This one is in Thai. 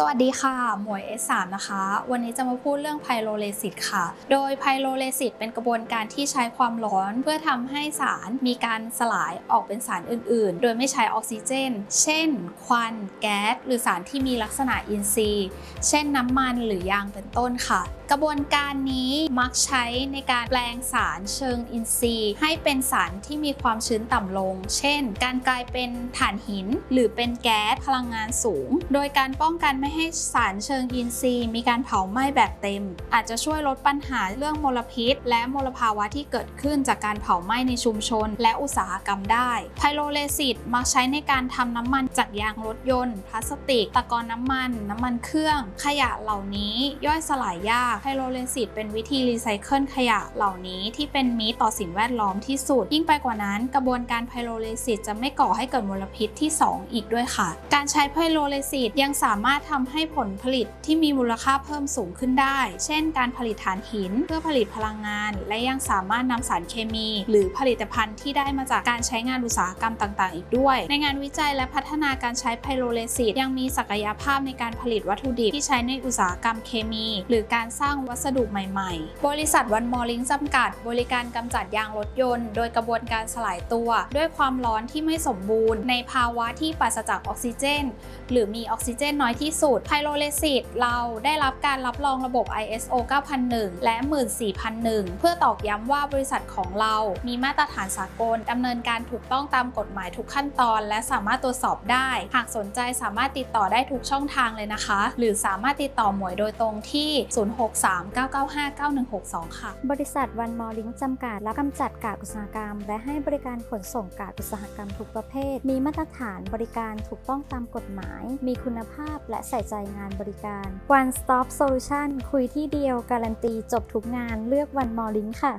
สวัสดีค่ะ หมวย S3 นะคะ วันนี้จะมาพูดเรื่องไพโรเลซิสค่ะ โดยไพโรเลซิสเป็นกระบวนการที่ใช้ความร้อนเพื่อทำให้สารมีการสลายออกเป็นสารอื่น ๆ โดยไม่ใช้ออกซิเจน เช่น ควัน แก๊ส หรือสารที่มีลักษณะอินทรีย์ เช่นน้ำมันหรือยางเป็นต้นค่ะ กระบวนการนี้มักใช้ในการแปลงสารเชิงอินทรีย์ ให้เป็นสารที่มีความชื้นต่ำลง เช่น การกลายเป็นถ่านหิน หรือเป็นแก๊สพลังงานสูง โดยการป้องกันไไม่ให้สารเชิงอินทรีย์ มีการเผาไหม้แบบเต็ม อาจจะช่วยลดปัญหาเรื่องมลพิษ และมลภาวะที่เกิดขึ้นจากการเผาไหม้ในชุมชน และอุตสาหกรรมได้ ไพโรเลซิสมักใช้ในการทำน้ำมันจากยางรถยนต์ พลาสติก ตะกอนน้ำมัน น้ำมันเครื่อง ขยะเหล่านี้ย่อยสลายยาก ไพโรเลซิสเป็นวิธีรีไซเคิลขยะเหล่านี้ที่เป็นมิตรต่อสิ่งแวดล้อมที่สุด ยิ่งไปกว่านั้น กระบวนการไพโรเลซิสจะไม่ก่อให้เกิดมลพิษที่ 2 อีกด้วยค่ะ การใช้ไพโรเลซิสยังสามารถทำให้ผลผลิตที่มีมูลค่าเพิ่มสูงขึ้นได้ เช่น การผลิตถ่านหินเพื่อผลิตพลังงาน และยังสามารถนำสารเคมี หรือผลิตภัณฑ์ที่ได้มาจากการใช้งานอุตสาหกรรมต่าง ๆ อีกด้วย ในงานวิจัยและพัฒนาการใช้ไพโรเลซิสยังมีศักยภาพในการผลิตวัตถุดิบที่ใช้ในอุตสาหกรรมเคมี หรือการสร้างวัสดุใหม่ ๆ บริษัทวันมอลิงจำกัด บริการกำจัดยางรถยนต์ โดยกระบวนการสลายตัว ด้วยความร้อนที่ไม่สมบูรณ์ ในภาวะที่ปราศจากออกซิเจน หรือมีออกซิเจนน้อยที่สุดไพโรเลซิสเราได้รับการรับรองระบบ ISO 9001 และ 14001 เพื่อตอกย้ำว่าบริษัทของเรามีมาตรฐานสากลดำเนินการถูกต้องตามกฎหมายทุกขั้นตอน และสามารถตรวจสอบได้ หากสนใจสามารถติดต่อได้ทุกช่องทางเลยนะคะ หรือสามารถติดต่อหมวยโดยตรงที่ 0639959162 ค่ะ บริษัทวันมอลิงจำกัดรับกำจัดกากอุตสาหกรรม และให้บริการขนส่งกากอุตสาหกรรมทุกประเภท มีมาตรฐานบริการถูกต้องตามกฎหมาย มีคุณภาพและใส่ใจงานบริการ One Stop Solution คุยที่เดียวการันตีจบทุกงานเลือกวันมอลิงค่ะ